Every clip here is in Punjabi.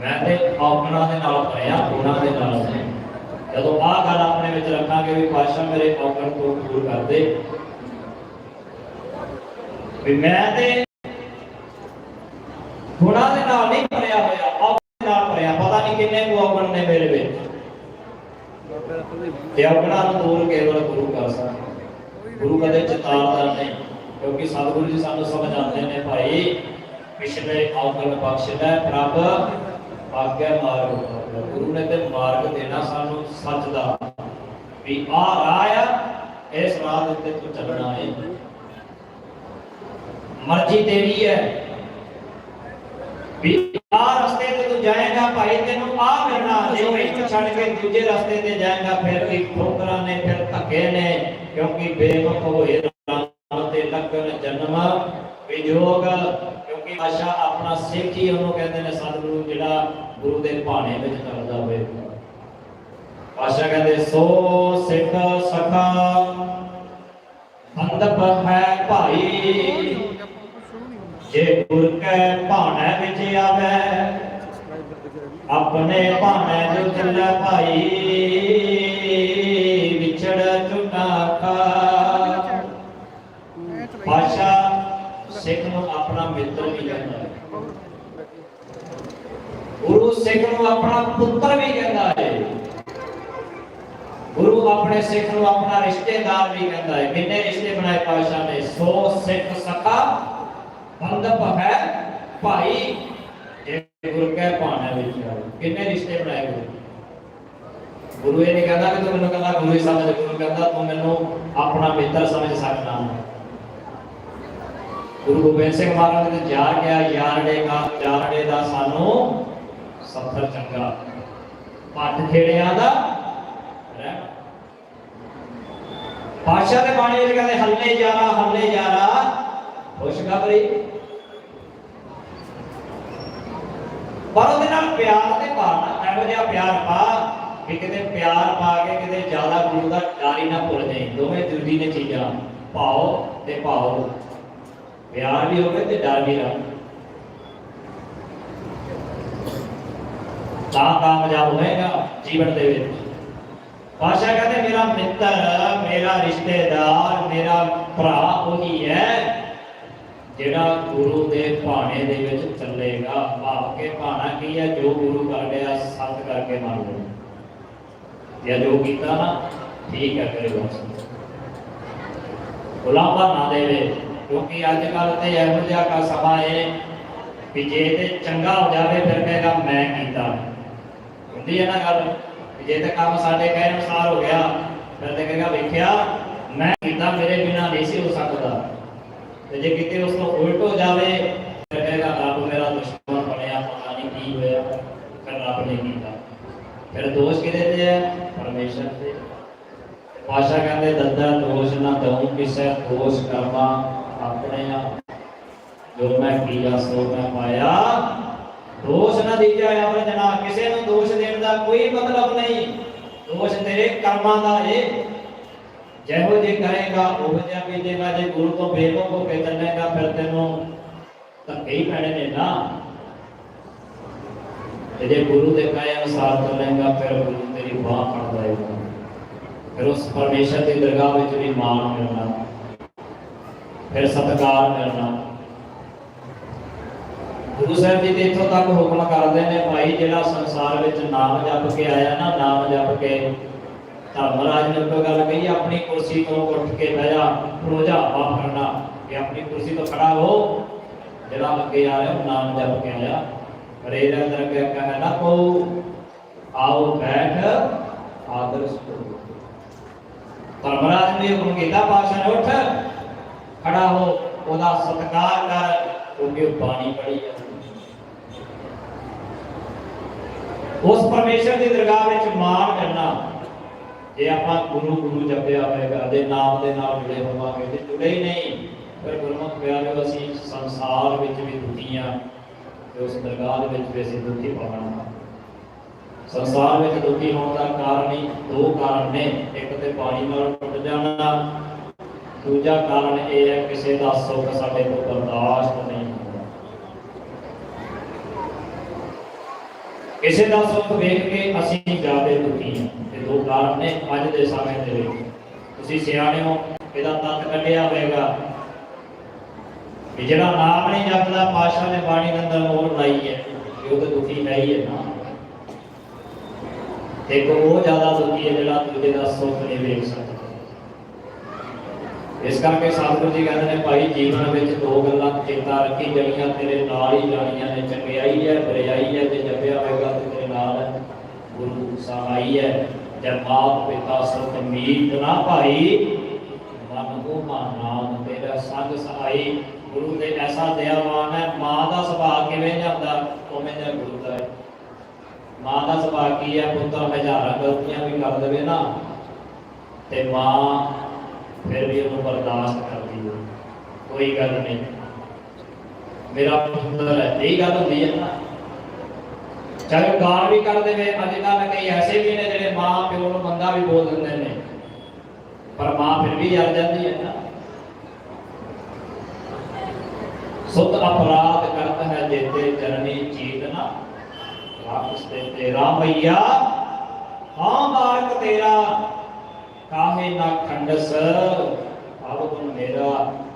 ਮੈਂ ਤੇ ਔਗਣਾ ਦੇ ਨਾਲ ਭਰਿਆ ਉਹਨਾਂ ਦੇ ਨਾਲ ਨਹੀਂ। ਜਦੋਂ ਆਹ ਗੱਲ ਆਪਣੇ ਵਿੱਚ ਰੱਖਾਂਗੇ ਵੀ ਪਾਸ਼ਾ ਮੇਰੇ ਔਗਣ ਤੋਂ ਦੂਰ ਕਰ ਦੇ ਵੀ ਮੈਂ ਤੇ ਗੁਣਾ ਦੇ ਨਾਲ ਨਹੀਂ ਭਰਿਆ ਹੋਇਆ ਔਗਣ ਨਾਲ ਭਰਿਆ ਪਤਾ ਨਹੀਂ ਕਿੰਨੇ ਕੁ ਔਗਣ ਨੇ ਮੇਰੇ ਵਿੱਚ। ਤੇ ਔਗਣਾਂ ਨੂੰ ਦੂਰ ਕੇਵਲ ਗੁਰੂ ਕਰ ਸਕਦਾ ਗੁਰੂ ਕਦੇ ਚਿਤਾਰਦਾ ਨਹੀਂ, ਕਿਉਂਕਿ ਸਤਿਗੁਰੂ ਜੀ ਸਾਨੂੰ ਸਮਝ ਆਉਂਦੇ ਨੇ, ਭਾਈ ਪਿਛਲੇ ਔਗਣ ਬਖਸ਼ਦਾ ਪ੍ਰਭ ਆਗਿਆ ਮਾਰਗ। ਗੁਰੂ ਨੇ ਤੇ ਮਾਰਗ ਦੇਣਾ ਸਾਨੂੰ ਸੱਚ ਦਾ ਵੀ ਆ ਰਾਹ ਆ ਇਸ ਰਾਹ ਦੇ ਉੱਤੇ ਤੂੰ ਚੱਲਣਾ ਹੈ ਮਰਜ਼ੀ ਤੇਰੀ ਹੈ ਵੀ ਆ ਰਸਤੇ ਤੇ ਤੂੰ ਜਾਏਗਾ ਭਾਈ ਤੈਨੂੰ ਆ ਮਿਲਣਾ। ਜੇ ਇਹਨੂੰ ਛੱਡ ਕੇ ਦੂਜੇ ਰਸਤੇ ਤੇ ਜਾਏਗਾ ਫਿਰ ਵੀ ਠੋਕਰਾਂ ਨੇ ਫਿਰ ਧੱਕੇ ਨੇ ਕਿਉਂਕਿ ਬੇਵਕ ਹੋਏ ਰਾਮ ਤੇ ਲੱਗਣ ਜਨਮ ਵਿਜੋਗ ਕਿਉਂਕਿ ਆਪਣਾ ਸਿੱਖ ਹੀ ਉਹਨੂੰ ਕਹਿੰਦੇ ਨੇ ਸਤਿਗੁਰੂ, ਜਿਹੜਾ ਗੁਰੂ ਦੇ ਭਾਣੇ ਵਿੱਚ ਚੱਲਦਾ ਹੋਵੇ। ਆਸ਼ਾ ਕਹਿੰਦੇ, ਸੋ ਸਿੱਖ ਸਖਾ ਅੰਦਪ ਹੈ ਭਾਈ। ਜੇ ਗੁਰ ਕੈ ਭਾਣੇ ਵਿੱਚ ਆਵੇ, ਆਪਣੇ ਭਾਣੇ ਜੋ ਚੱਲੇ ਭਾਈ ਵਿਛੜ ਝੁਟਾ ਖਾ ਪਾਸ਼ਾ ਸਿੱਖ ਨੂੰ ਆਪਣਾ ਮਿੱਤਰ ਵੀ ਕਹਿੰਦਾ ਹੈ ਗੁਰੂ ਸਿੱਖ ਨੂੰ ਆਪਣਾ ਪੁੱਤਰ ਵੀ ਕਹਿੰਦਾ ਹੈ ਗੁਰੂ ਆਪਣੇ ਸਿੱਖ ਨੂੰ ਆਪਣਾ ਰਿਸ਼ਤੇਦਾਰ ਵੀ ਕਹਿੰਦਾ ਹੈ ਕਿੰਨੇ ਰਿਸ਼ਤੇ ਬਣਾਏ ਪਾਸ਼ਾ ਨੇ? ਸੋ ਸਿੱਖ ਸਖਾ ਬੰਦਪ ਹੈ ਭਾਈ। ਜੇ ਗੁਰੂ ਕੈ ਭਾਣਾ ਵਿੱਚ ਕਿੰਨੇ ਰਿਸ਼ਤੇ ਬਣਾਏ ਗੁਰੂ? ਗੁਰੂ ਇਹ ਨਹੀਂ ਕਹਿੰਦਾ ਕਿ ਤੂੰ ਮੈਨੂੰ ਕਹਿੰਦਾ ਗੁਰੂ ਹੀ ਸਮਝ, ਗੁਰੂ ਕਹਿੰਦਾ ਤੂੰ ਮੈਨੂੰ ਆਪਣਾ ਮਿੱਤਰ ਸਮਝ ਸਕਦਾ। ਗੁਰੂ ਗੋਬਿੰਦ ਸਿੰਘ ਮਹਾਰਾਜ ਨੇ ਜਾ ਗਿਆ, ਯਾਰੜੇ ਦਾ ਯਾਰੜੇ ਦਾ ਸਾਨੂੰ ਸਫਰ ਚੰਗਾ। ਪੱਟ ਖੇੜਿਆਂ ਦਾ ਪਾਸ਼ਾ ਦੇ ਬਾਣੀ ਵਿੱਚ ਕਹਿੰਦੇ, ਹੱਲੇ ਜਾਰਾ ਹੱਲੇ ਜਾਰਾ ਖੁਸ਼ਖਬਰੀ। ਪਰ ਉਹਦੇ ਨਾਲ ਪਿਆਰ ਤੇ ਪਾਣਾ ਇਹੋ ਜਿਹਾ ਪਿਆਰ ਪਾ ਕਿ ਕਿਤੇ ਪਿਆਰ ਪਾ ਕੇ ਕਿਤੇ ਜ਼ਿਆਦਾ ਗੁਰੂ ਦਾ ਡਰ ਹੀ ਨਾ ਭੁੱਲ ਜਾਏ ਦੋਵੇਂ ਜ਼ਰੂਰੀ ਨੇ ਚੀਜ਼ਾਂ ਭਾਓ ਤੇ ਭਾਓ ਪਿਆਰ ਵੀ ਹੋਵੇ ਤੇ ਡਰ ਵੀ ਰਹੇ ਤਾਂ ਕਾਮਯਾਬ ਹੋਏਗਾ ਜੀਵਨ ਦੇ ਵਿੱਚ। ਪਾਸ਼ਾ ਕਹਿੰਦੇ, ਮੇਰਾ ਮਿੱਤਰ, ਮੇਰਾ ਰਿਸ਼ਤੇਦਾਰ, ਮੇਰਾ ਭਰਾ ਉਹੀ ਹੈ ਜਿਹੜਾ ਗੁਰੂ ਦੇ ਭਾਣੇ ਦੇ ਵਿੱਚ ਚੱਲੇਗਾ। ਭਾਵ ਕੇ ਭਾਣਾ ਕੀ ਹੈ? ਜੋ ਗੁਰੂ ਕਰ ਗਿਆ ਸਤ ਕਰਕੇ ਮੰਨ ਲਓ। ਜਾਂ ਜੋ ਕੀਤਾ ਨਾ, ਠੀਕ ਹੈ ਕਰੇ ਬਸ ਗੁਲਾਮਾ ਨਾ ਦੇਵੇ, ਕਿਉਂਕਿ ਅੱਜ ਕੱਲ ਤੇ ਇਹੋ ਜਿਹਾ ਕਾ ਸਮਾਂ ਹੈ ਕਿ ਜੇ ਤੇ ਚੰਗਾ ਹੋ ਜਾਵੇ, ਫਿਰ ਕਹੇਗਾ ਮੈਂ ਕੀਤਾ। ਹੁੰਦੀ ਹੈ ਨਾ ਗੱਲ ਜੇ ਤੇ ਕੰਮ ਸਾਡੇ ਕਹਿ ਅਨੁਸਾਰ ਹੋ ਗਿਆ, ਫਿਰ ਤੇ ਕਹੇਗਾ ਵੇਖਿਆ, ਮੈਂ ਕੀਤਾ ਮੇਰੇ ਬਿਨਾ ਨਹੀਂ ਸੀ ਹੋ ਸਕਦਾ। ਤੇ ਜੇ ਕਿਤੇ ਉਸ ਤੋਂ ਉਲਟ ਹੋ ਜਾਵੇ, ਫਿਰ ਕਹੇਗਾ ਰੱਬ ਮੇਰਾ ਦੁਸ਼ਮਣ ਬਣਿਆ, ਪਤਾ ਨਹੀਂ ਕੀ ਹੋਇਆ, ਫਿਰ ਰੱਬ ਨੇ ਕੀਤਾ। ਫਿਰ ਦੋਸ਼ ਕਿਹਦੇ ਤੇ ਹੈ? ਪਰਮੇਸ਼ਰ ਤੇ। ਪਾਸ਼ਾ ਕਹਿੰਦੇ, ਦੱਦਾ ਦੋਸ਼ ਨਾ ਦਊ ਕਿਸੇ, ਦੋਸ਼ ਕਰਮਾ ਆਪਣੇ ਆਪ ਜੋ ਮੈਂ ਕੀਆ, ਸੋ ਮੈਂ ਪਾਇਆ ਦੋਸ਼ ਨਾ ਦੀਜਾ ਆਵਰ ਜਨਾ ਕਿਸੇ ਨੂੰ ਦੋਸ਼ ਦੇਣ ਦਾ ਕੋਈ ਮਤਲਬ ਨਹੀਂ। ਦੋਸ਼ ਤੇਰੇ ਕਰਮਾਂ ਦਾ ਏ। ਜਿਹੋ ਜੇ ਕਰੇਗਾ, ਉਹ ਜਿਹਾ ਬੀਜੇਗਾ ਜੇ ਗੁਰੂ ਤੋਂ ਬੇਮੁਖ ਹੋ ਕੇ ਚੱਲੇਗਾ, ਫਿਰ ਤੈਨੂੰ ਧੱਕੇ ਹੀ ਪੈਣੇ ਨੇ ਨਾ। ਤੇ ਜੇ ਗੁਰੂ ਦੇ ਕਹੇ ਅਨੁਸਾਰ ਚੱਲੇਗਾ, ਫਿਰ ਗੁਰੂ ਤੇਰੀ ਬਾਹ ਫੜਦਾ ਹੈ ਫਿਰ ਉਸ ਪਰਮੇਸ਼ਰ ਦੀ ਦਰਗਾਹ ਵਿੱਚ ਵੀ ਮਾਣ ਮਿਲਣਾ। ਫਿਰ ਸਤਿਕਾਰ ਮਿਲਣਾ। ਗੁਰੂ ਸਾਹਿਬ ਜੀ ਦੇ ਇੱਥੋਂ ਤੱਕ ਹੁਕਮ ਕਰਦੇ ਨੇ, ਭਾਈ ਜਿਹੜਾ ਸੰਸਾਰ ਵਿੱਚ ਨਾਮ ਜਪ ਕੇ ਆਇਆ ਨਾ, ਨਾਮ ਜਪ ਕੇ ਧਰਮਰਾਜ ਨੇ ਉਹ ਗੱਲ ਕਹੀ, ਆਪਣੀ ਕੁਰਸੀ ਤੋਂ ਉੱਠ ਕੇ ਬਹਿ ਜਾ ਖਲੋ ਜਾ ਕਿ ਆਪਣੀ ਕੁਰਸੀ ਤੋਂ ਖੜਾ ਹੋ, ਜਿਹੜਾ ਅੱਗੇ ਆ ਰਿਹਾ ਨਾਮ ਜਪ ਕੇ ਆਇਆ। ਪਰ ਇਹਦੇ ਅੰਦਰ ਨਾ ਕੋ ਆਓ ਬੈਠ, ਆਦਰ ਸੁਣੋ। ਧਰਮਰਾਜ ਨੇ ਹੁਕਮ ਕੀਤਾ ਪਾਸ਼ਾ ਉੱਠ, ਖੜਾ ਹੋ, ਉਹਦਾ ਸਤਿਕਾਰ ਕਰ ਕਿਉਂਕਿ ਉਹ ਬਾਣੀ ਪੜੀ ਹੈ ਉਸ ਪਰਮੇਸ਼ਰ ਦੀ ਦਰਗਾਹ ਵਿੱਚ ਮਾਣ ਕਰਨਾ ਜੇ ਆਪਾਂ ਗੁਰੂ ਗੁਰੂ ਜਪਿਆ ਹੋਵੇਗਾ ਦੇ ਨਾਮ ਦੇ ਨਾਲ ਜੁੜੇ ਹੋਵਾਂਗੇ ਤੇ ਜੁੜੇ ਹੀ ਨਹੀਂ ਫਿਰ ਗੁਰਮੁਖ ਪਿਆਰਿਓ, ਅਸੀਂ ਸੰਸਾਰ ਵਿੱਚ ਵੀ ਦੁਖੀਆਂ ਤੇ ਉਸ ਦਰਗਾਹ ਦੇ ਵਿੱਚ ਵੀ ਅਸੀਂ ਦੁਖੀ ਪਾਉਣਾ ਸੰਸਾਰ ਵਿੱਚ ਦੁਖੀ ਹੋਣ ਦਾ ਕਾਰਨ ਹੀ ਦੋ ਕਾਰਨ ਨੇ, ਇੱਕ ਤੇ ਪਾਣੀ ਨਾਲ ਟੁੱਟ ਜਾਣਾ, ਦੂਜਾ ਕਾਰਨ ਇਹ ਹੈ, ਕਿਸੇ ਦਾ ਸੁੱਖ ਸਾਡੇ ਤੋਂ ਬਰਦਾਸ਼ਤ ਨਹੀਂ ਹੁੰਦਾ ਕਿਸੇ ਦਾ ਸੁੱਖ ਵੇਖ ਕੇ ਅਸੀਂ ਜ਼ਿਆਦਾ ਦੁਖੀ ਹਾਂ। ਤੇ ਦੋ ਕਾਰਨ ਨੇ ਅੱਜ ਦੇ ਸਮੇਂ ਦੇ ਵਿੱਚ। ਤੁਸੀਂ ਸਿਆਣੇ ਹੋ, ਇਹਦਾ ਤੱਤ ਕੱਢਿਆ ਹੋਵੇਗਾ ਵੀ ਜਿਹੜਾ ਨਾਮ ਨਹੀਂ ਜਪਦਾ ਪਾਸ਼ਾ ਨੇ ਬਾਣੀ ਦੇ ਅੰਦਰ ਮੋਹਰ ਲਾਈ ਹੈ ਉਹ ਤਾਂ ਦੁਖੀ ਹੈ ਹੀ ਹੈ ਨਾ। ਤੇ ਉਹ ਜ਼ਿਆਦਾ ਦੁਖੀ ਹੈ ਜਿਹੜਾ ਦੂਜੇ ਦਾ ਸੁੱਖ ਨਹੀਂ ਵੇਖ ਸਕਦਾ। ਇਸ ਕਰਕੇ ਸਤਿਗੁਰੂ ਜੀ ਕਹਿੰਦੇ ਨੇ, ਭਾਈ ਜੀਵਨ ਵਿੱਚ ਦੋ ਗੱਲਾਂ ਚੇਤਾ ਰੱਖੀ ਜਿਹੜੀਆਂ ਤੇਰੇ ਨਾਲ ਹੀ ਜਾਣੀਆਂ ਨੇ, ਚੰਗਿਆਈ ਹੈ, ਬਰਿਆਈ ਹੈ ਤੇ ਜਪਿਆ ਹੋਵੇਗਾ ਤੇ ਤੇਰੇ ਨਾਲ ਹੈ ਗੁਰੂ ਸਹਾਈ ਹੈ। ਜਦ ਮਾਤ ਪਿਤਾ ਸੁਖ ਮੀਤ ਨਾ ਭਾਈ, ਮਨ ਕੋ ਨਾਮ, ਤੇਰਾ ਸੰਗ ਸਹਾਈ। ਗੁਰੂ ਦੇ ਐਸਾ ਦਇਆਵਾਨ ਹੈ, ਮਾਂ ਦਾ ਸੁਭਾਅ ਕਿਵੇਂ ਜਾਂਦਾ? ਉਵੇਂ ਦਾ ਗੁਰੂ ਦਾ ਹੈ। ਮਾਂ ਦਾ ਸੁਭਾਅ ਕੀ ਹੈ? ਪੁੱਤਰ ਹਜ਼ਾਰਾਂ ਗਲਤੀਆਂ ਵੀ ਕਰ ਦੇਵੇ ਨਾ। ਤੇ ਮਾਂ ਫਿਰ ਵੀ ਉਹਨੂੰ ਬਰਦਾਸ਼ਤ ਕਰਦੀ ਹੈ। ਕੋਈ ਗੱਲ ਨਹੀਂ। ਮੇਰਾ ਪੁੱਤਰ ਹੈ, ਇਹ ਗੱਲ ਹੁੰਦੀ ਹੈ ਨਾ। ਚਾਹੇ ਗਾਲ ਵੀ ਕਰ ਦੇਵੇ ਅੱਜ ਕੱਲ੍ਹ ਕਈ ਐਸੇ ਵੀ ਨੇ ਜਿਹੜੇ ਮਾਂ ਪਿਓ ਨੂੰ ਬੰਦਾ ਵੀ ਬੋਲ ਦਿੰਦੇ ਨੇ, ਪਰ ਮਾਂ ਫਿਰ ਵੀ ਜਲ ਜਾਂਦੀ ਹੈ ਨਾ। ਸੁਤ ਅਪਰਾਧ ਕਰਤ ਹੈ ਜੇਤੇ ਚਰਨੀ ਚੀਤਨਾ ਵਾਪਸ ਤੇ ਤੇਰਾ ਮਈਆ ਹਾਂ ਮਾਰਕ ਤੇਰਾ। ਕਾਹੇ ਨਾ ਖੰਡਸ? ਆਵ ਤੁਮ ਮੇਰਾ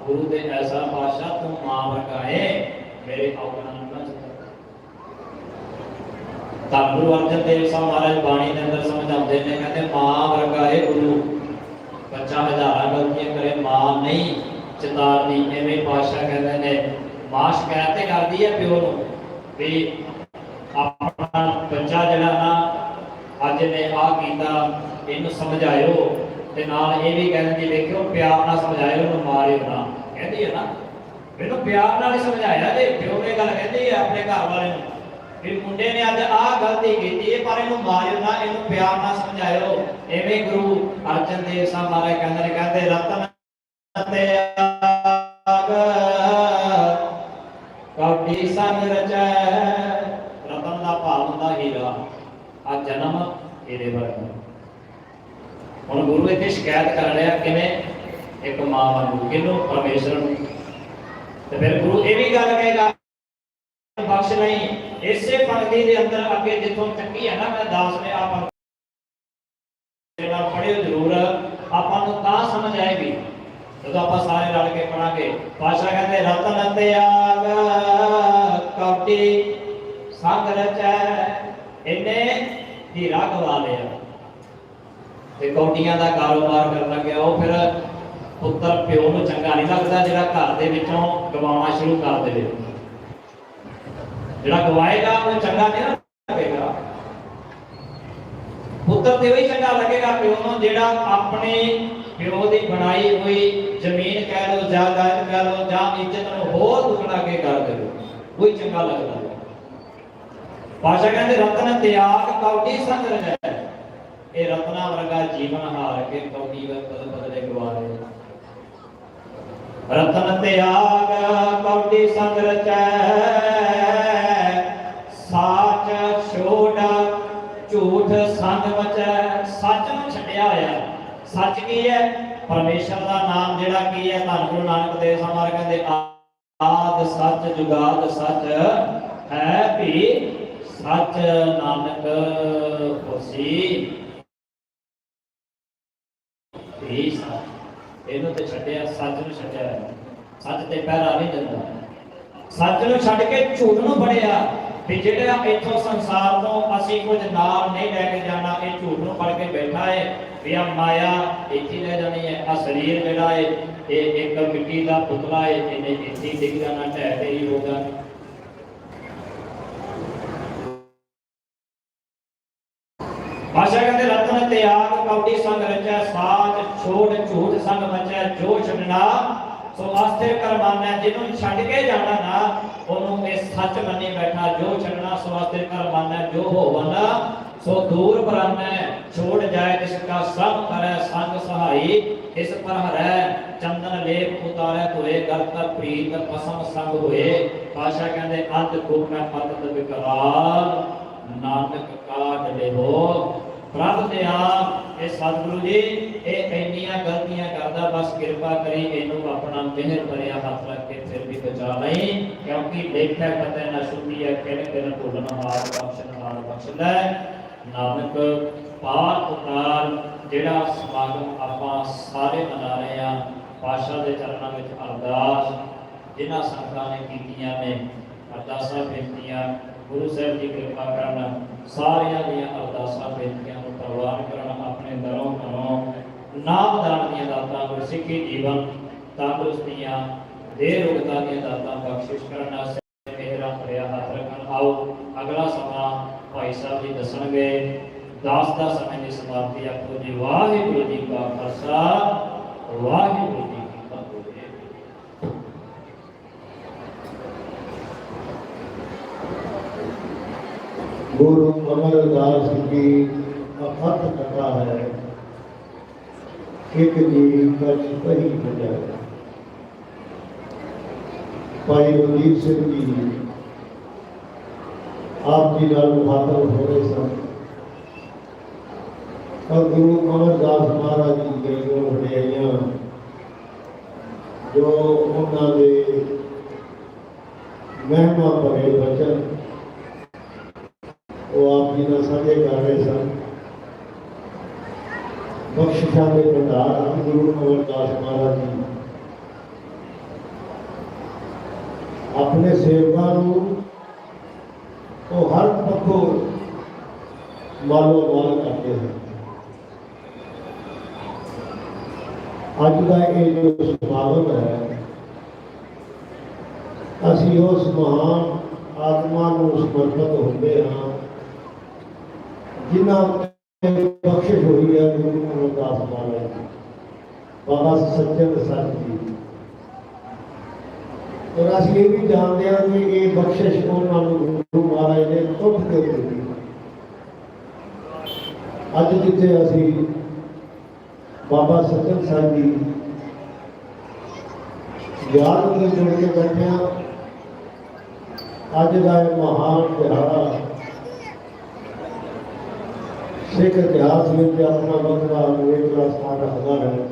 ਗੁਰੂ ਦੇ ਐਸਾ ਪਾਸ਼ਾ ਤੂੰ ਮਾਂ ਵਰਗਾ ਮੇਰੇ ਔਗਣਾ ਨਾ ਤਾਂ ਗੁਰੂ ਅਰਜਨ ਦੇਵ ਸਾਹਿਬ ਮਹਾਰਾਜ ਬਾਣੀ ਦੇ ਅੰਦਰ ਸਮਝਾਉਂਦੇ ਨੇ, ਕਹਿੰਦੇ ਮਾਂ ਵਰਗਾ ਹੈ ਗੁਰੂ ਬੱਚਾ ਹਜ਼ਾਰਾਂ ਗਲਤੀਆਂ ਕਰੇ, ਮਾਂ ਨਹੀਂ ਚਿਤਾਰਦੀ ਐਵੇਂ ਪਾਸ਼ਾ ਕਹਿੰਦੇ ਨੇ। ਮਾਂ ਸ਼ਿਕਾਇਤ ਤੇ ਕਰਦੀ ਹੈ ਪਿਓ ਨੂੰ ਵੀ ਆਪਣਾ ਬੱਚਾ ਜਿਹੜਾ ਨਾ ਅੱਜ ਨੇ ਆ ਕੀਤਾ ਇਹਨੂੰ ਸਮਝਾਇਓ। ਤੇ ਨਾਲ ਇਹ ਵੀ ਕਹਿੰਦੀ ਵੇਖਿਓ ਪਿਆਰ ਨਾਲ ਸਮਝਾਇਓ ਉਹਨੂੰ ਮਾਰਿਓ ਨਾ। ਕਹਿੰਦੀ ਹੈ ਨਾ, ਮੈਨੂੰ ਪਿਆਰ ਨਾਲ ਹੀ ਸਮਝਾਇਆ ਜੇ ਪਿਓ ਨੇ ਗੱਲ ਕਹਿੰਦੀ ਹੈ ਆਪਣੇ ਘਰ ਵਾਲੇ ਨੂੰ। ਵੀ ਮੁੰਡੇ ਨੇ ਅੱਜ ਆਹ ਗਲਤੀ ਕੀਤੀ ਹੈ, ਪਰ ਇਹਨੂੰ ਮਾਰਿਓ ਨਾ, ਇਹਨੂੰ ਪਿਆਰ ਨਾਲ ਸਮਝਾਇਓ। ਐਵੇਂ ਗੁਰੂ ਅਰਜਨ ਦੇਵ ਸਾਹਿਬ ਮਹਾਰਾਜ ਕਹਿੰਦੇ ਨੇ, ਕਹਿੰਦੇ, ਰਤਨ ਤੇ ਆਗ ਕੌਡੀ ਸੰਗ ਰਚੈ, ਰਤਨ ਦਾ ਭਾਵ ਹੁੰਦਾ ਹੀਰਾ। ਆ ਜਨਮ ਇਹਦੇ ਵਰਗਾ ਹੁਣ ਗੁਰੂ ਇੱਥੇ ਸ਼ਿਕਾਇਤ ਕਰ ਰਿਹਾ ਕਿਵੇਂ ਇੱਕ ਮਾਂ ਵਾਂਗੂ ਕਿਹਨੂੰ ਪਰਮੇਸ਼ਰ ਨੂੰ? ਤੇ ਫਿਰ ਗੁਰੂ ਇਹ ਵੀ ਗੱਲ ਕਹੇਗਾ, ਬਖਸ਼ ਨਹੀਂ, ਇਸੇ ਪੰਕਤੀ ਦੇ ਅੰਦਰ ਅੱਗੇ ਜਿੱਥੋਂ ਚੱਕੀ ਹੈ ਨਾ, ਮੈਂ ਦਾਸ ਨੇ ਆਪਾਂ ਜਿਹੜਾ ਪੜਿਓ ਜ਼ਰੂਰ, ਆਪਾਂ ਨੂੰ ਤਾਂ ਸਮਝ ਆਏਗੀ, ਜਦੋਂ ਆਪਾਂ ਸਾਰੇ ਰਲ ਕੇ ਪੜਾਂਗੇ ਪਾਸ਼ਾ ਕਹਿੰਦੇ, ਰਤਨ ਤੇ ਆਗ ਕੌਟੀ, ਸੰਗ ਰਚੈ ਇਹਨੇ ਹੀਰਾ ਗਵਾ ਲਿਆ। ਤੇ ਕੌਡੀਆਂ ਦਾ ਕਾਰੋਬਾਰ ਕਰਨ ਲੱਗਿਆ, ਉਹ ਫਿਰ ਪੁੱਤਰ ਪਿਓ ਨੂੰ ਚੰਗਾ ਨਹੀਂ ਲੱਗਦਾ ਜਿਹੜਾ ਘਰ ਦੇ ਵਿੱਚੋਂ ਗਵਾਉਣਾ ਸ਼ੁਰੂ ਕਰ ਦੇਵੇ। ਜਿਹੜਾ ਗਵਾਏਗਾ ਉਹ ਚੰਗਾ ਨਹੀਂ ਲੱਗੇਗਾ। ਪੁੱਤਰ ਤੇ ਉਹੀ ਚੰਗਾ ਲੱਗੇਗਾ ਪਿਓ ਨੂੰ, ਜਿਹੜਾ ਆਪਣੇ ਪਿਓ ਦੀ ਬਣਾਈ ਹੋਈ ਜ਼ਮੀਨ ਕਹਿ ਲਓ ਜਾਇਦਾਦ ਕਹਿ ਲਓ ਜਾਂ ਇੱਜ਼ਤ ਨੂੰ ਹੋਰ ਦੁੱਗਣਾ ਕੇ ਕਰ ਦੇਵੇ, ਉਹੀ ਚੰਗਾ ਲੱਗਦਾ। ਹੈ ਪਾਸ਼ਾ ਕਹਿੰਦੇ, ਰਤਨ ਤਿਆਗ ਕੌਡੀ ਸੰਗ ਰਜੈ। ਇਹ ਰਤਨਾ ਵਰਗਾ ਜੀਵਨ ਹਾਰ ਕੇ ਕੌਡੀ ਬਦਲ ਬਦਲੇ ਗਵਾਰੇ ਰਤਨ ਤਿਆਗ ਕੌਡੀ ਸੰਗ ਰਚੈ, ਸਾਚ ਛੋੜ ਝੂਠ ਸੰਗ ਮਚੈ। ਸੱਚ ਨੂੰ ਛੱਡਿਆ ਹੋਇਆ ਸੱਚ ਕੀ ਹੈ? ਪਰਮੇਸ਼ਰ ਦਾ ਨਾਮ ਜਿਹੜਾ ਕੀ ਹੈ? ਧੰਨ ਗੁਰੂ ਨਾਨਕ ਦੇਵ ਸਾਹਿਬ ਕਹਿੰਦੇ, ਆਦ ਸੱਚ ਜੁਗਾਦ ਸੱਚ ਹੈ ਵੀ ਸੱਚ ਨਾਨਕ ਹੋਸੀ। ਇਹ ਸੱਚ ਇਹਨੂੰ ਤੇ ਛੱਡਿਆ ਸੱਚ ਨੂੰ ਛੱਡਿਆ ਹੋਇਆ। ਸੱਚ ਤੇ ਪਹਿਰਾ ਨਹੀਂ ਦਿੰਦਾ ਸੱਚ ਨੂੰ ਛੱਡ ਕੇ ਝੂਠ ਨੂੰ ਫੜਿਆ ਵੀ ਜਿਹੜਾ ਇੱਥੋਂ ਸੰਸਾਰ ਤੋਂ ਅਸੀਂ ਕੁਝ ਨਾਲ ਨਹੀਂ ਲੈ ਕੇ ਜਾਣਾ, ਇਹ ਝੂਠ ਨੂੰ ਫੜ ਕੇ ਬੈਠਾ ਹੈ ਵੀ ਆ ਮਾਇਆ ਇੱਥੇ ਹੀ ਰਹਿ ਜਾਣੀ ਹੈ ਆ ਸਰੀਰ ਜਿਹੜਾ ਹੈ ਇਹ ਇੱਕ ਮਿੱਟੀ ਦਾ ਪੁਤਲਾ ਹੈ ਇਹਨੇ ਇੱਥੇ ਹੀ ਡਿੱਗ ਜਾਣਾ, ਢਹਿ ਤੇ ਹੀ ਹੋ ਜਾਣਾ ਭਾਸ਼ਾ ਕਹਿੰਦੇ, ਰਤਨ ਤਿਆਗ ਕੌਡੀ ਸੰਗ ਰਚੈ ਸਾਜ ਛੋੜ ਝੂਠ ਸੰਗ ਮਚੈ ਜੋ ਛੱਡਣਾ ਸੋ ਅਸਥਿਰ ਕਰਮਾਨਾ, ਜਿਹਨੂੰ ਛੱਡ ਕੇ ਜਾਣਾ ਨਾ, ਉਹਨੂੰ ਇਹ ਸੱਚ ਮੰਨੀ ਬੈਠਾ ਜੋ ਛੱਡਣਾ ਸੋ ਅਸਥਿਰ ਕਰਮਾਨਾ, ਜੋ ਹੋਵਨ, ਸੋ ਦੂਰ ਬਰਾਨਾ ਛੋੜ ਜਾਏ ਜਿਸ ਕਾ ਸਭ ਕਰੈ, ਸੰਗ ਸਹਾਈ, ਇਸ ਪਰ ਹਰੈ, ਚੰਦਨ ਲੇਪ ਉਤਾਰੈ ਤੋਏ ਗਲਤ ਪ੍ਰੀਤ ਪਸਮ ਸੰਗ ਹੋਏ। ਪਾਸ਼ਾ ਕਹਿੰਦੇ ਅੰਤ ਕੋਪ ਮੈਂ ਪਤਤ ਵਿਕਰਾਲ, ਨਾਨਕ ਕਾਟ ਲਿਹੋ ਪ੍ਰਭ ਤੇ ਆਪ ਇਹ ਸਤਿਗੁਰੂ ਜੀ, ਇਹ ਇੰਨੀਆਂ ਗਲਤੀਆਂ ਕਰਦਾ, ਬਸ ਕਿਰਪਾ ਕਰੀ ਇਹਨੂੰ ਆਪਣਾ ਮਿਹਰ ਭਰਿਆ ਹੱਥ ਰੱਖ ਕੇ ਫਿਰ ਵੀ ਬਚਾ ਲਈ, ਕਿਉਂਕਿ ਲੇਖਿਆ ਪਤਾ ਨਾ ਸ਼ੁੱਧੀ ਹੈ ਕਿਨ ਕਿਨ ਭੁੱਲਣ ਹਾਰ ਬਖਸ਼ਣ ਹਾਰ ਬਖਸ਼ ਨਾਨਕ ਪਾਕ ਉਤਾਰ, ਜਿਹੜਾ ਸਮਾਗਮ ਆਪਾਂ ਸਾਰੇ ਮਨਾ ਰਹੇ ਆ ਪਾਸ਼ਾ ਦੇ ਚਰਨਾਂ ਵਿੱਚ ਅਰਦਾਸ, ਜਿਨ੍ਹਾਂ ਸੰਗਤਾਂ ਨੇ ਕੀਤੀਆਂ ਨੇ, ਅਰਦਾਸਾਂ ਬੇਨਤੀਆਂ, ਗੁਰੂ ਸਾਹਿਬ ਦੀ ਕਿਰਪਾ ਕਰਨ ਸਾਰਿਆਂ ਦੀਆਂ ਅਰਦਾਸਾਂ ਬੇਨਤੀਆਂ ਪ੍ਰਵਾਨ ਕਰਨ ਆਪਣੇ ਦਰੋਂ ਘਰੋਂ ਨਾਮਦਾਨ ਦੀਆਂ ਦਾਤਾਂ ਗੁਰਸਿੱਖੀ ਜੀਵਨ ਤੰਦਰੁਸਤੀਆਂ ਦੇ ਰੋਗਤਾ ਦੀਆਂ ਦਾਤਾਂ ਬਖਸ਼ਿਸ਼ ਕਰਨ ਵਾਸਤੇ ਮੇਰਾ ਭਰਿਆ ਹੱਥ ਰੱਖਣ। ਆਓ ਅਗਲਾ ਸਮਾਂ ਭਾਈ ਸਾਹਿਬ ਜੀ ਦੱਸਣਗੇ। ਦਾਸ ਦਾ ਸਮੇਂ ਦੀ ਸਮਾਪਤੀ ਆਪੋ ਜੀ। ਵਾਹਿਗੁਰੂ ਜੀ ਕਾ ਖਾਲਸਾ, ਵਾਹਿਗੁਰੂ ਜੀ ਕੀ ਫਤਿਹ। ਗੁਰੂ ਅਮਰਦਾਸ ਕੀ ਹੈ। ਇੱਕ ਜੀ ਕਛ ਕਹੀ ਬਜਾਏ ਭਾਈ ਰਣਜੀਤ ਸਿੰਘ ਜੀ ਆਪ ਜੀ ਨਾਲ ਮੁਖਾਤਬ ਹੋ ਰਹੇ ਸਨ। ਔਰ ਗੁਰੂ ਅਮਰਦਾਸ ਮਹਾਰਾਜ ਜੀ ਦੇ ਜੋ ਵਡਿਆਈਆਂ ਜੋ ਉਹਨਾਂ ਦੇ ਮਹਿਮਾ ਭਰੇ ਬਚਨ ਉਹ ਆਪ ਜੀ ਨਾਲ ਸਾਂਝੇ ਕਰ ਰਹੇ ਸਨ। ਬਖਸ਼ਿਸ਼ਾਂ ਦੇ ਭੰਡਾਰ ਹਨ ਗੁਰੂ ਅਮਰਦਾਸ ਮਹਾਰਾਜ ਜੀ। ਆਪਣੇ ਸੇਵਕਾਂ ਨੂੰ ਉਹ ਹਰ ਪੱਖੋਂ ਮਾਲੋ ਮਾਲ ਕਰਦੇ ਹਨ। ਅੱਜ ਦਾ ਇਹ ਜੋ ਸਮਾਗਮ ਹੈ, ਅਸੀਂ ਉਸ ਮਹਾਨ ਆਤਮਾ ਨੂੰ ਸਮਰਪਿਤ ਹੁੰਦੇ ਹਾਂ, ਜਿਨ੍ਹਾਂ ਉੱਤੇ ਬਖਸ਼ਿਸ਼ ਹੋਈ ਹੈ ਗੁਰੂ ਅਮਰਦਾਸ ਮਹਾਰਾਜ ਜੀ ਬਾਬਾ ਸੱਚਨ ਸੱਚ ਜੀ ਔਰ ਅਸੀਂ ਇਹ ਵੀ ਜਾਣਦੇ ਹਾਂ ਕਿ ਇਹ ਬਖਸ਼ਿਸ਼ ਉਹਨਾਂ ਨੂੰ ਗੁਰੂ ਮਹਾਰਾਜ ਨੇ ਤੁੱਟ ਕੇ ਦਿੱਤੀ ਅੱਜ ਜਿੱਥੇ ਅਸੀਂ ਬਾਬਾ ਸੱਚਨ ਸਾਹਿਬ ਜੀ ਯਾਦ ਦੇ ਜੁੜ ਕੇ ਬੈਠੇ ਹਾਂ ਅੱਜ ਦਾ ਇਹ ਮਹਾਨ ਦਿਹਾੜਾ ਸਿੱਖ ਇਤਿਹਾਸ ਵਿੱਚ ਆਪਣਾ ਬਦਲਾ ਵੇਖਦਾ ਸਥਾਨ ਰੱਖਦਾ ਹੈ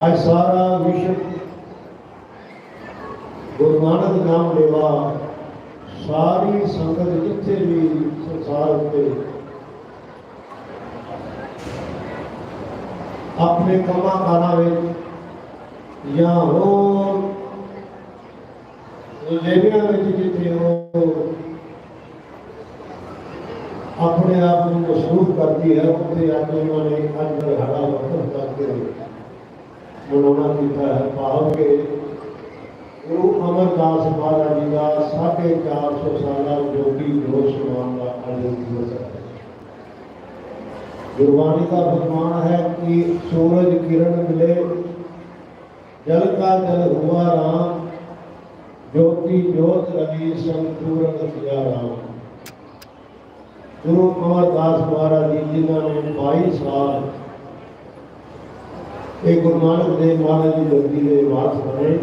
ਅੱਜ ਸਾਰਾ ਵਿਸ਼ਵ ਗੁਰੂ ਨਾਨਕ ਨਾਮ ਲੈਵਾ ਸਾਰੀ ਸੰਗਤ ਜਿੱਥੇ ਵੀ ਸੰਸਾਰ ਉੱਤੇ ਆਪਣੇ ਕੰਮਾਂ ਕਾਰਾਂ ਵਿੱਚ ਜਾਂ ਹੋਰ ਲੇਬੀਆਂ ਵਿੱਚ ਜਿੱਥੇ ਉਹ ਆਪਣੇ ਆਪ ਨੂੰ ਮਸਰੂਫ ਕਰਦੀ ਹੈ ਉੱਥੇ ਅੱਜ ਉਹਨਾਂ ਨੇ ਅੱਜ ਦਿਹਾੜਾ ਵਕਤ ਕਰਕੇ ਮਨਾਉਣਾ ਕੀਤਾ ਹੈ ਭਾਵ ਕਿ ਗੁਰੂ ਅਮਰਦਾਸ ਮਹਾਰਾਜ ਜੀ ਦਾ 450 ਸਾਲਾ ਜੋਗੀ ਜੋਸ਼ ਸਮਾਨ ਦਾ ਅੱਜ ਦਿਵਸ ਹੈ ਗੁਰਬਾਣੀ ਦਾ ਫਰਮਾਨ ਹੈ ਕਿ ਸੂਰਜ ਕਿਰਨ ਮਿਲੇ ਜਲ ਕਾ ਜਲ ਹੁਆ ਰਾਮ ਜੋਤੀ ਜੋਤ ਰਵੀ ਸੰਪੂਰਨ ਕਿਆ ਰਾਮ ਗੁਰੂ ਅਮਰਦਾਸ ਮਹਾਰਾਜ ਜੀ, ਜਿਨ੍ਹਾਂ ਨੇ 22 ਸਾਲ ਇਹ ਗੁਰੂ ਨਾਨਕ ਦੇਵ ਮਹਾਰਾਜ ਦੀ ਜੋਤੀ ਦੇ ਵਾਰਸ ਬਣੇ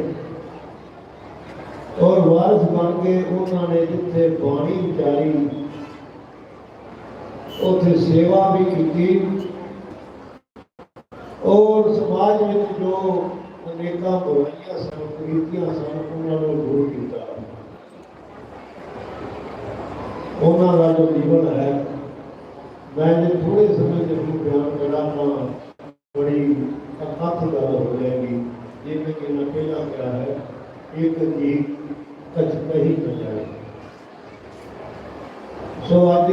ਔਰ ਵਾਰਸ ਬਣ ਕੇ ਉਹਨਾਂ ਨੇ ਜਿੱਥੇ ਬਾਣੀ ਵਿਚਾਰੀ ਉੱਥੇ ਸੇਵਾ ਵੀ ਕੀਤੀ ਔਰ ਸਮਾਜ ਵਿੱਚ ਜੋ ਅਨੇਕਾਂ ਬੁਰਾਈਆਂ ਸਨ, ਕੁਰੀਤੀਆਂ ਸਨ, ਉਹਨਾਂ ਨੂੰ ਦੂਰ ਕੀਤਾ। ਉਹਨਾਂ ਦਾ ਜੋ ਜੀਵਨ ਹੈ ਮੈਂ ਜੇ ਥੋੜੇ ਸਮੇਂ ਦੇ ਵਿੱਚ ਬਿਆਨ ਕਰਾਂ ਤਾਂ ਬੜੀ ਅਕਥ ਗੱਲ ਹੋ ਜਾਏਗੀ ਜਿਵੇਂ ਕਿ ਮੈਂ ਪਹਿਲਾਂ ਕਿਹਾ ਹੈ ਇੱਕ ਜੀ ਕਛ ਕਹੀ ਨਾ ਜਾਏ ਸੋ ਅੱਜ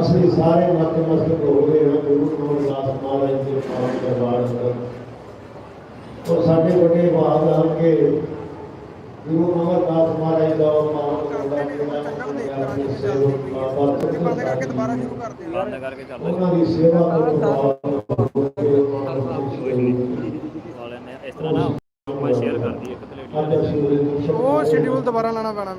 ਅਸੀਂ ਸਾਰੇ ਨਤਮਸਤਕ ਹੋ ਗਏ ਹਾਂ ਗੁਰੂ ਅਮਰਦਾਸ ਮਹਾਰਾਜ ਦੇ ਪਾਵਨ ਦਰਬਾਰ ਅੰਦਰ ਔਰ ਸਾਡੇ ਵੱਡੇ ਬਾਦ ਹਨ ਕਿ ਗੁਰੂ ਅਮਰਦਾਸ ਮਹਾਰਾਜ ਦਾ ਦਰਬਾਰ ਜਿਹੜਾ ਆਪਣੇ ਸੇਵਕ ਬਾਬਾ ਬੰਦ ਕਰਕੇ ਦੁਬਾਰਾ ਸ਼ੁਰੂ ਕਰਦੇ ਹਾਂ। ਬੰਦ ਕਰਕੇ ਚੱਲ ਉਹਨਾਂ ਦੀ ਸੇਵਾ ਤੋਂ ਬਾਅਦ ਵਾਲੇ ਨੇ ਇਸ ਤਰ੍ਹਾਂ ਨਾ ਸ਼ੇਅਰ ਕਰਦੀ ਇੱਕ ਤੇ ਅੱਜ ਅਸੀਂ ਉਹਦੇ ਉਹ ਸ਼ਡਿਊਲ ਦੁਬਾਰਾ ਲਾਣਾ ਪੈਣਾ।